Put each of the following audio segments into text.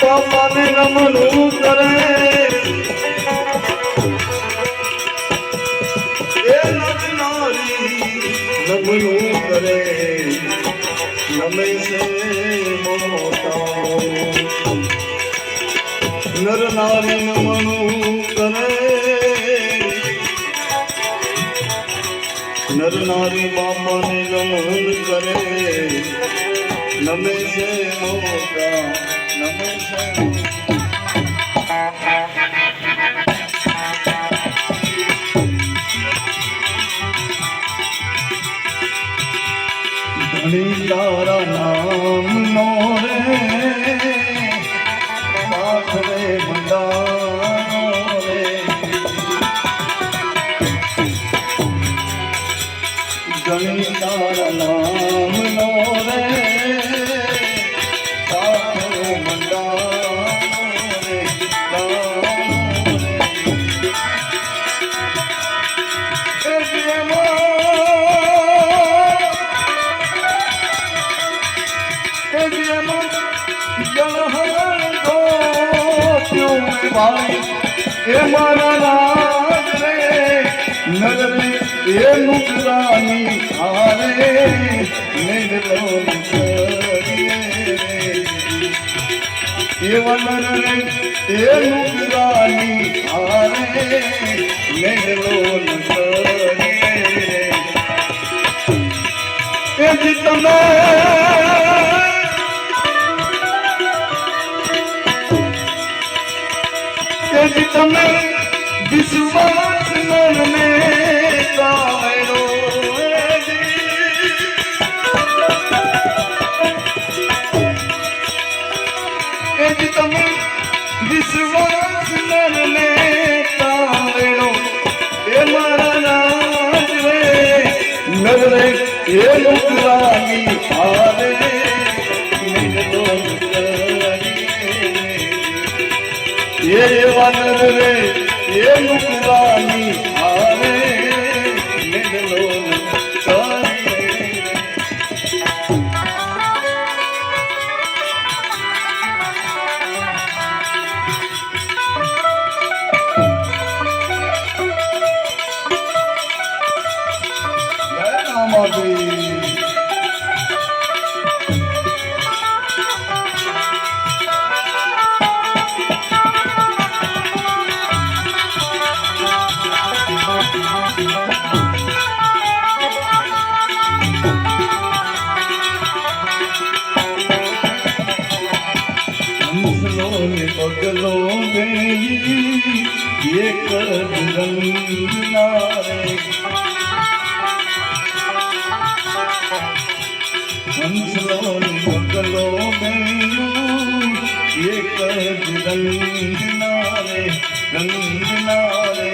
બાપાને નમનું કરે એ નર નારી નમનું કરે નમે છે મોટા નર નારી નમનું કરે નર નારી બાપાને નમન કરે. નમે છે મોટા. તારા નામ તારા નામ નો રે પાથરે ભંડારો રે એ મારા રાજ રે નર રે મેળલો એ વનર રે એ નુકરાની હારે મેળલો એ તમે કે વિશ્વાસ મન કે વિશ્વાસ નરને કાયરો એ મારા નાજ રે. નર રે, એ હારે નિર્દો એ વનર રે, એ નુકરાની ये कर नारे हंसलो बगलो में ये कर रंग नारे रंग नारे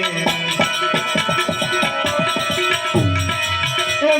तो